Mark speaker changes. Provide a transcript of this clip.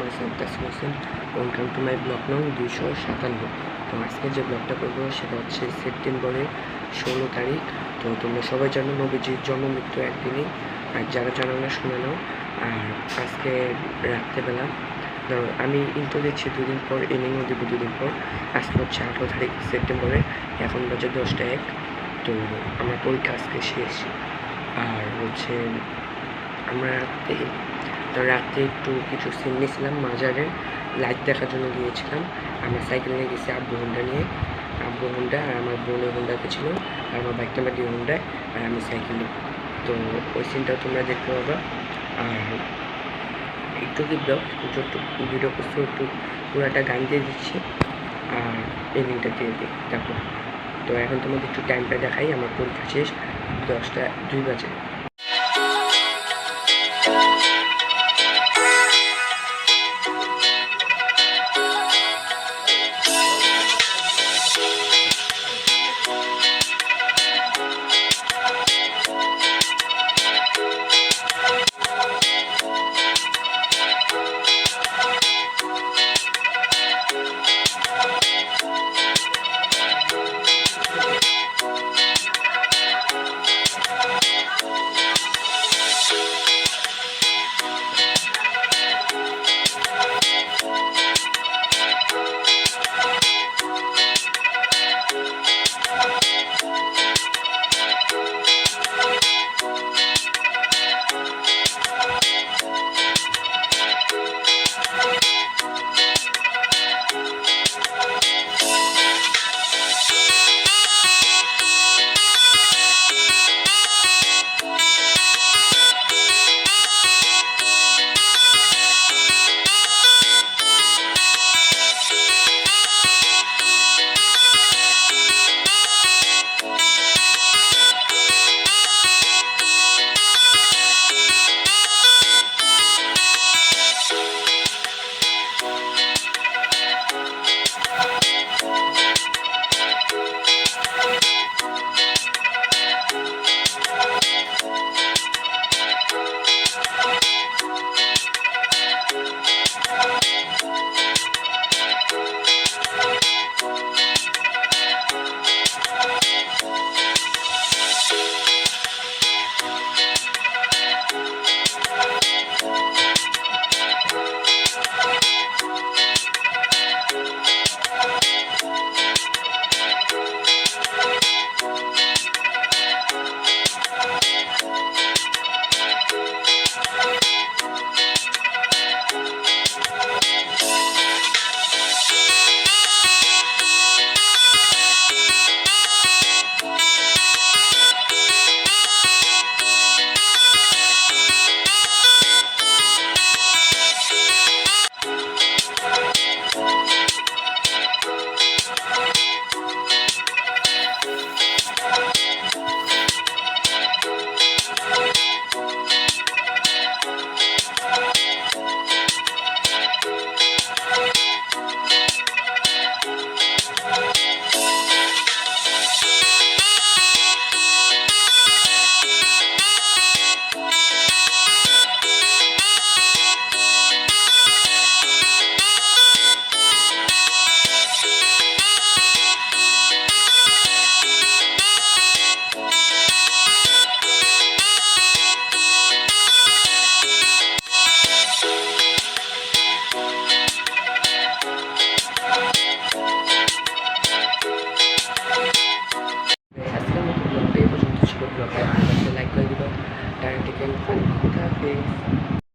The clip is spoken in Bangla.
Speaker 1: Myself Tasim Hossain welcome to my blog নং দুইশো সাতান্ন। তো আজকে যে ব্লগটা করব সেটা হচ্ছে সেপ্টেম্বরের ষোলো তারিখ। তো তোমরা সবাই জানো নবীজির জন্ম মৃত্যু একদিনই। আর যারা জানো না, শুনে নাও। আর আজকে রাত্রেবেলা, ধরো আমি ইন্টো দিচ্ছি দুদিন পর ইনিংও দেবো দুদিন পর। আজকে হচ্ছে আঠারো তারিখ সেপ্টেম্বরে, এখন বাজে দশটা এক। তো আমার পরীক্ষা আজকে শেষ। আর হচ্ছে আমরা রাত্রে তো রাত্রে একটু কিছু সিন নিয়েছিলাম, মাজারের লাইট দেখার জন্য গিয়েছিলাম। আমরা সাইকেল নিয়ে গেছি আব্বু হোন্ডা নিয়ে। আব্বু হোন্ডা আর আমার বোনের হোন্ডাতে ছিল। আর আমার বাইকটা আমার দিয়ে হোন্ডায় আর আমি সাইকেলে তো ওই সিনটাও তোমরা দেখতে পাবা। আর একটু কি ব্লগ একটু ভিডিও করছি একটু পুরাটা গান দিয়ে দিচ্ছি। আর এডিংটা দিয়ে দিই। তারপর তো এখন তোমাদের একটু টাইমটা দেখাই, আমার পরীক্ষা শেষ, দশটা দুই বাজে।